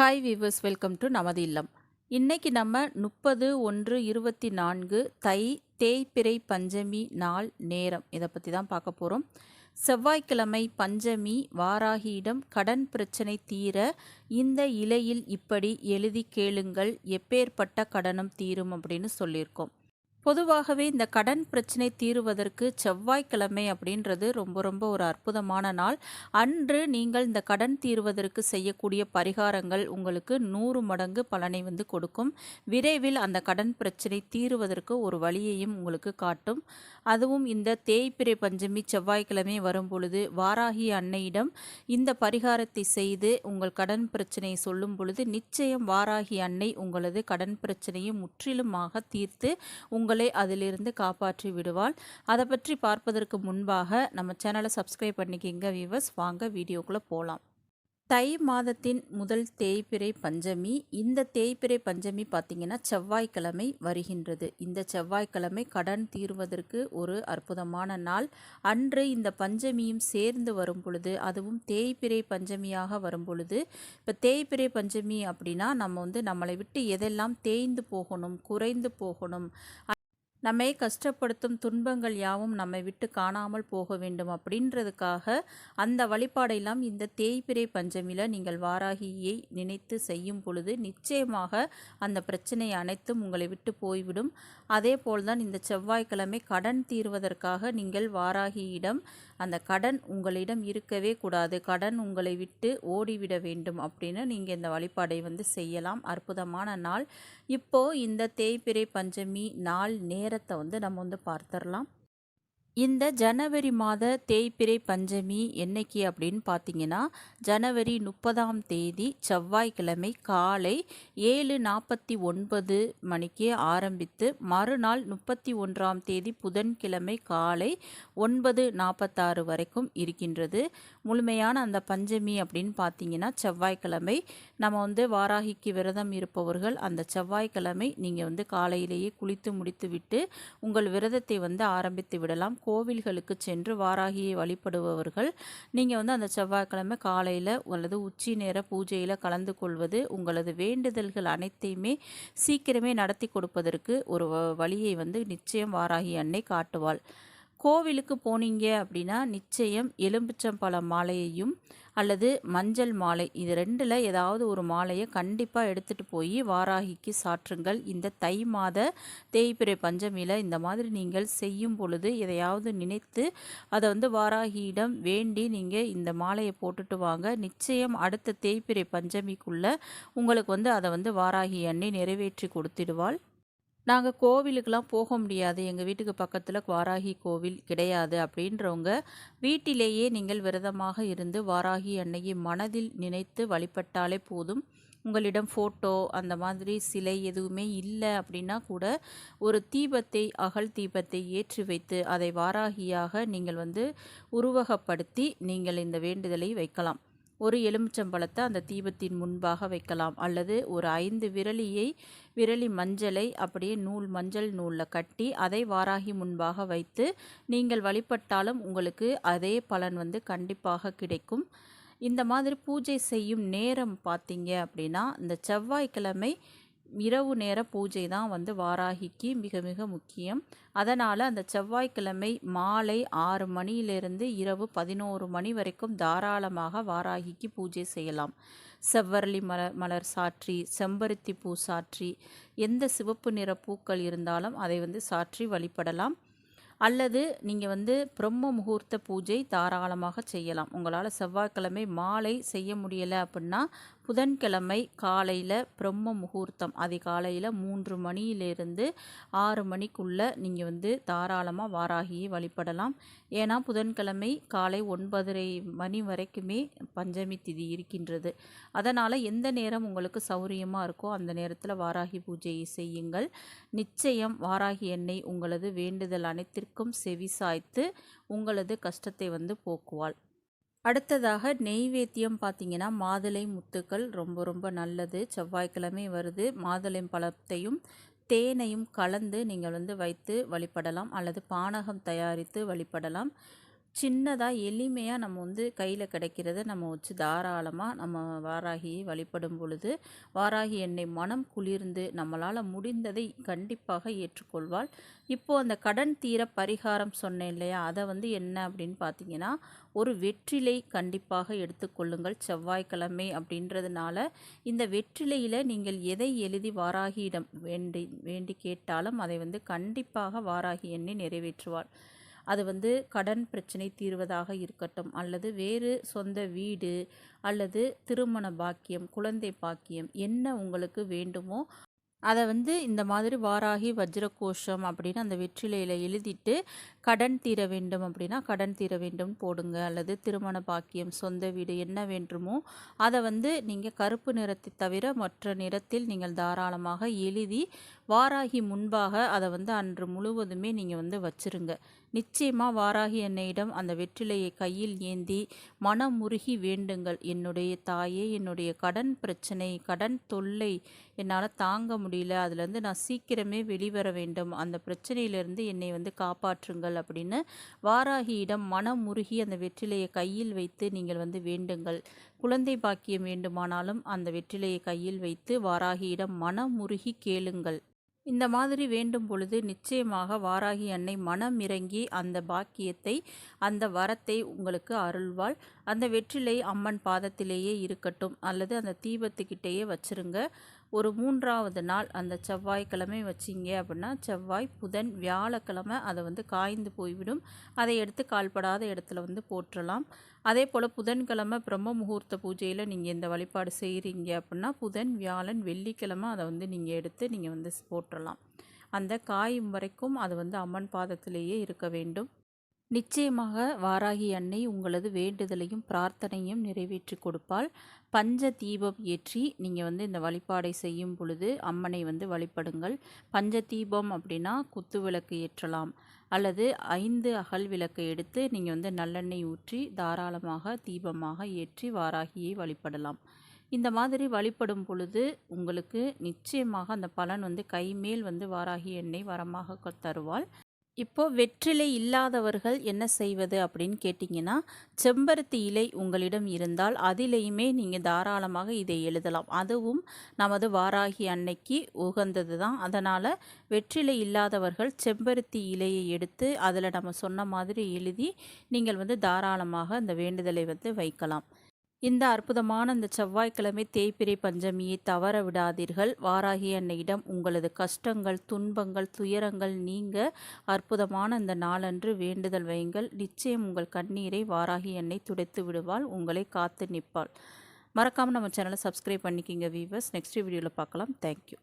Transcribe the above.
Hi viewers welcome to நமது இல்லம். இன்றைக்கி நம்ம முப்பது ஒன்று இருபத்தி நான்கு தை தேய்பிறை பஞ்சமி நாள் நேரம். இதை பற்றி தான் பார்க்க போகிறோம் செவ்வாய்க்கிழமை பஞ்சமி வாராகியிடம் கடன் பிரச்சனை தீர இந்த இலையில் இப்படி எழுதி கேளுங்கள். எப்பேற்பட்ட கடனும் தீரும் அப்படின்னு சொல்லியிருக்கோம். பொதுவாகவே இந்த கடன் பிரச்சனை தீருவதற்கு செவ்வாய்க்கிழமை அப்படின்றது ரொம்ப ரொம்ப ஒரு அற்புதமான நாள். அன்று நீங்கள் இந்த கடன் தீர்வதற்கு செய்யக்கூடிய பரிகாரங்கள் உங்களுக்கு நூறு மடங்கு பலனை வந்து கொடுக்கும். விரைவில் அந்த கடன் பிரச்சனை தீருவதற்கு ஒரு வழியையும் உங்களுக்கு காட்டும். அதுவும் இந்த தேய்பிரை பஞ்சமி செவ்வாய்க்கிழமை வரும் பொழுது வாராகி அன்னையிடம் இந்த பரிகாரத்தை செய்து உங்கள் கடன் பிரச்சனையை சொல்லும் பொழுது நிச்சயம் வாராகி அன்னை உங்களது கடன் பிரச்சனையை முற்றிலுமாக தீர்த்து உங்கள் உங்களை அதிலிருந்து காப்பாற்றி விடுவாள். அதை பற்றி பார்ப்பதற்கு முன்பாக நம்ம சேனலை சப்ஸ்கிரைப் பண்ணிக்கிங்க வியூவர்ஸ் வாங்க வீடியோக்குள்ளே போகலாம் தை மாதத்தின் முதல் தேய்பிறை பஞ்சமி. இந்த தேய்பிறை பஞ்சமி பார்த்திங்கன்னா செவ்வாய்க்கிழமை வருகின்றது. இந்த செவ்வாய்க்கிழமை கடன் தீர்வதற்கு ஒரு அற்புதமான நாள். அன்று இந்த பஞ்சமியும் சேர்ந்து வரும் பொழுது அதுவும் தேய்பிறை பஞ்சமியாக வரும் பொழுது இப்போ தேய்பிறை பஞ்சமி அப்படின்னா நம்ம வந்து நம்மளை விட்டு எதெல்லாம் தேய்ந்து போகணும் குறைந்து போகணும் நம்மை கஷ்டப்படுத்தும் துன்பங்கள் யாவும் நம்மை விட்டு காணாமல் போக வேண்டும் அப்படின்றதுக்காக அந்த வழிபாடெல்லாம் இந்த தேய்பிரை பஞ்சமியில் நீங்கள் வாராகியை நினைத்து செய்யும் பொழுது நிச்சயமாக அந்த பிரச்சனை அனைத்தும் உங்களை விட்டு போய்விடும். அதே போல்தான் இந்த செவ்வாய்க்கிழமை கடன் தீர்வதற்காக நீங்கள் வாராகியிடம் அந்த கடன் உங்களிடம் இருக்கவே கூடாது. கடன் உங்களை விட்டு ஓடிவிட வேண்டும் அப்படின்னு நீங்கள் இந்த வழிபாடை வந்து செய்யலாம். அற்புதமான நாள். இப்போது இந்த தேய்பிரை பஞ்சமி நாள் நேரத்தை வந்து நம்ம வந்து பார்த்துடலாம். இந்த ஜனவரி மாத தேய்பிறை பஞ்சமி என்னைக்கு அப்படின்னு பார்த்தீங்கன்னா ஜனவரி முப்பதாம் தேதி செவ்வாய்க்கிழமை காலை ஏழு நாற்பத்தி ஒன்பது மணிக்கு ஆரம்பித்து மறுநாள் முப்பத்தி ஒன்றாம் தேதி புதன்கிழமை காலை ஒன்பது நாற்பத்தாறு வரைக்கும் இருக்கின்றது. முழுமையான அந்த பஞ்சமி அப்படின்னு பார்த்தீங்கன்னா செவ்வாய்க்கிழமை. நம்ம வந்து வாராகிக்கு விரதம் இருப்பவர்கள் அந்த செவ்வாய்க்கிழமை நீங்கள் வந்து காலையிலேயே குளித்து முடித்து விட்டு உங்கள் விரதத்தை வந்து ஆரம்பித்து விடலாம். கோவில்களுக்கு சென்று வாராகியை வழிபடுபவர்கள் நீங்கள் வந்து அந்த செவ்வாய்க்கிழமை காலையில் அல்லது உச்சி நேர பூஜையில் கலந்து கொள்வது உங்களது வேண்டுதல்கள் அனைத்தையுமே சீக்கிரமே நடத்தி கொடுப்பதற்கு ஒரு வழியை வந்து நிச்சயம் வாராகி அன்னை காட்டுவாள். கோவிலுக்கு போனீங்க அப்படின்னா நிச்சயம் எலும்பிச்சம்பழ மாலையையும் அல்லது மஞ்சள் மாலை இது ரெண்டில் ஏதாவது ஒரு மாலையை கண்டிப்பாக எடுத்துகிட்டு போய் வாராகிக்கு சாற்றுங்கள். இந்த தை மாத தேய்பிறை பஞ்சமியில் இந்த மாதிரி நீங்கள் செய்யும் பொழுது எதையாவது நினைத்து அதை வந்து வாராகியிடம் வேண்டி நீங்கள் இந்த மாலையை போட்டுட்டு வாங்க. நிச்சயம் அடுத்த தேய்பிறை பஞ்சமிக்குள்ளே உங்களுக்கு வந்து அதை வந்து வாராகி அண்ணி நிறைவேற்றி கொடுத்துடுவாள். நாங்கள் கோவிலுக்கெலாம் போக முடியாது. எங்கள் வீட்டுக்கு பக்கத்தில் வாராகி கோவில் கிடையாது. அப்படின்றவங்க வீட்டிலேயே நீங்கள் விரதமாக இருந்து வாராகி அன்னையை மனதில் நினைத்து வழிபட்டாலே போதும். உங்களிடம் ஃபோட்டோ அந்த மாதிரி சிலை எதுவுமே இல்லை அப்படின்னா கூட ஒரு தீபத்தை அகல் தீபத்தை ஏற்றி வைத்து அதை வாராகியாக நீங்கள் வந்து உருவகப்படுத்தி நீங்கள் இந்த வேண்டுதலை வைக்கலாம். ஒரு எலுமிச்சம்பழத்தை அந்த தீபத்தின் முன்பாக வைக்கலாம். அல்லது ஒரு ஐந்து விரலியை விரலி மஞ்சளை அப்படியே நூல் மஞ்சள் நூலில் கட்டி அதை வாராகி முன்பாக வைத்து நீங்கள் வழிபட்டாலும் உங்களுக்கு அதே பலன் வந்து கண்டிப்பாக கிடைக்கும். இந்த மாதிரி பூஜை செய்யும் நேரம் பார்த்தீங்க அப்படின்னா இந்த செவ்வாய்க்கிழமை இரவு நேர பூஜை தான் வந்து வாராகிக்கு மிக மிக முக்கியம். அதனால் அந்த செவ்வாய்க்கிழமை மாலை ஆறு மணியிலிருந்து இரவு பதினோரு மணி வரைக்கும் தாராளமாக வாராகிக்கு பூஜை செய்யலாம். செவ்வரளி மலர் மலர் சாற்றி செம்பருத்தி பூ சாற்றி எந்த சிவப்பு நிற பூக்கள் இருந்தாலும் அதை வந்து சாற்றி வழிபடலாம். அல்லது நீங்கள் வந்து பிரம்ம முகூர்த்த பூஜை தாராளமாக செய்யலாம். உங்களால் செவ்வாய்க்கிழமை மாலை செய்ய முடியலை அப்படின்னா புதன்கிழமை காலையில் பிரம்ம முகூர்த்தம். அதிகாலையில் மூன்று மணியிலிருந்து ஆறு மணிக்குள்ளே நீங்கள் வந்து தாராளமாக வாராகியை வழிபடலாம். ஏன்னா புதன்கிழமை காலை ஒன்பதரை மணி வரைக்குமே பஞ்சமி திதி இருக்கின்றது. அதனால் எந்த நேரம் உங்களுக்கு சௌரியமாக இருக்கோ அந்த நேரத்தில் வாராகி பூஜையை செய்யுங்கள். நிச்சயம் வாராகி எண்ணெய் உங்களது வேண்டுதல் அனைத்திற்கும் செவி சாய்த்து உங்களது கஷ்டத்தை வந்து போக்குவாள். அடுத்ததாக நெய்வேத்தியம் பார்த்தீங்கன்னா மாதுளை முத்துக்கள் ரொம்ப ரொம்ப நல்லது. செவ்வாய்க்கிழமை வருது. மாதுளை பழத்தையும் தேனையும் கலந்து நீங்கள் வந்து வைத்து வழிபடலாம். அல்லது பானகம் தயாரித்து வழிபடலாம். சின்னதாக எளிமையாக நம்ம வந்து கையில் கிடைக்கிறத நம்ம வச்சு தாராளமாக நம்ம வாராகியை வழிபடும் பொழுது வாராகி என்னை மனம் குளிர்ந்து நம்மளால் முடிந்ததை கண்டிப்பாக ஏற்றுக்கொள்வாள். இப்போது அந்த கடன் தீர பரிகாரம் சொன்னேன் இல்லையா? அதை வந்து என்ன அப்படின்னு பார்த்தீங்கன்னா ஒரு வெற்றிலை கண்டிப்பாக எடுத்துக்கொள்ளுங்கள் செவ்வாய்க்கிழமை அப்படின்றதுனால இந்த வெற்றிலையில் நீங்கள் எதை எழுதி வாராகியிடம் வேண்டி வேண்டி கேட்டாலும் அதை வந்து கண்டிப்பாக வாராகி எண்ணி நிறைவேற்றுவாள். அது வந்து கடன் பிரச்சனை தீர்வதாக இருக்கட்டும். அல்லது வேறு சொந்த வீடு அல்லது திருமண பாக்கியம் குழந்தை பாக்கியம் என்ன உங்களுக்கு வேண்டுமோ அதை வந்து இந்த மாதிரி வாராகி வஜ்ரகோஷம் அப்படின்னு அந்த வெற்றிலையில் எழுதிட்டு கடன் தீர வேண்டும் அப்படின்னா கடன் தீர வேண்டும் போடுங்க. அல்லது திருமண பாக்கியம் சொந்த வீடு என்ன வேண்டுமோ அதை வந்து நீங்கள் கருப்பு நிறத்தை தவிர மற்ற நிறத்தில் நீங்கள் தாராளமாக எழுதி வாராகி முன்பாக அதை வந்து அன்று முழுவதுமே நீங்கள் வந்து வச்சுருங்க. நிச்சயமாக வாராகி என்னையிடம் அந்த வெற்றிலையை கையில் ஏந்தி மனமுருகி வேண்டுங்கள். என்னுடைய தாயே என்னுடைய கடன் பிரச்சனை கடன் தொல்லை என்னால் தாங்க முடியல. அதுலேருந்து நான் சீக்கிரமே வெளிவர வேண்டும். அந்த பிரச்சனையிலேருந்து என்னை வந்து காப்பாற்றுங்கள். அப்படின்னு வாராகியிடம் மனமுருகி அந்த வெற்றிலையை கையில் வைத்து நீங்கள் வந்து வேண்டுங்கள். குழந்தை பாக்கியம் வேண்டுமானாலும் அந்த வெற்றிலையை கையில் வைத்து வாராகியிடம் மனம் முருகி கேளுங்கள். இந்த மாதிரி வேண்டும் பொழுது நிச்சயமாக வாராகி அன்னை மனம் இறங்கி அந்த பாக்கியத்தை அந்த வரத்தை உங்களுக்கு அருள்வாள். அந்த வெற்றிலை அம்மன் பாதத்திலேயே இருக்கட்டும். அல்லது அந்த தீபத்துக்கிட்டேயே வச்சிருங்க. ஒரு மூன்றாவது நாள் அந்த செவ்வாய்க்கிழமை வச்சிங்க அப்படின்னா செவ்வாய் புதன் வியாழக்கிழமை அதை வந்து காய்ந்து போய்விடும். அதை எடுத்து கால்படாத இடத்துல வந்து போற்றலாம். அதே போல் புதன்கிழமை பிரம்ம முகூர்த்த பூஜையில் நீங்கள் இந்த வழிபாடு செய்கிறீங்க அப்படின்னா புதன் வியாழன் வெள்ளிக்கிழமை அதை வந்து நீங்கள் எடுத்து நீங்கள் வந்து போற்றலாம். அந்த காயும் வரைக்கும் அது வந்து அம்மன் பாதத்திலேயே இருக்க வேண்டும். நிச்சயமாக வாராகி அன்னை உங்களது வேண்டுதலையும் பிரார்த்தனையும் நிறைவேற்றி கொடுப்பால் பஞ்ச தீபம் ஏற்றி நீங்கள் வந்து இந்த வழிபாடை செய்யும் பொழுது அம்மனை வந்து வழிபடுங்கள். பஞ்ச தீபம் அப்படின்னா குத்து விளக்கு ஏற்றலாம். அல்லது ஐந்து அகல் விளக்கு எடுத்து நீங்கள் வந்து நல்லெண்ணெய் ஊற்றி தாராளமாக தீபமாக ஏற்றி வாராகியை வழிபடலாம். இந்த மாதிரி வழிபடும் பொழுது உங்களுக்கு நிச்சயமாக அந்த பலன் வந்து கைமேல் வந்து வாராகி எண்ணெய் வரமாக தருவாள். இப்போது வெற்றிலை இல்லாதவர்கள் என்ன செய்வது அப்படின்னு கேட்டிங்கன்னா செம்பருத்தி இலை உங்களிடம் இருந்தால் அதிலேயுமே நீங்கள் தாராளமாக இதை எழுதலாம். அதுவும் நமது வாராகி அன்னைக்கு உகந்தது தான் அதனால் வெற்றிலை இல்லாதவர்கள் செம்பருத்தி இலையை எடுத்து அதில் நம்ம சொன்ன மாதிரி எழுதி நீங்கள் வந்து தாராளமாக அந்த வேண்டுதலை வந்து வைக்கலாம். இந்த அற்புதமான இந்த செவ்வாய்க்கிழமை தேய்பிரை பஞ்சமியை தவற விடாதீர்கள். வாராகி அன்னையிடம் உங்களது கஷ்டங்கள் துன்பங்கள் துயரங்கள் நீங்க அற்புதமான இந்த நாளன்று வேண்டுதல் வையுங்கள். நிச்சயம் உங்கள் கண்ணீரை வாராகி அன்னை துடைத்து விடுவாள் உங்களை காத்து நிற்பாள். மறக்காமல் நம்ம சேனலை சப்ஸ்கிரைப் பண்ணிக்கிங்க வீவர்ஸ் நெக்ஸ்ட் வீடியோவில் பார்க்கலாம். தேங்க்யூ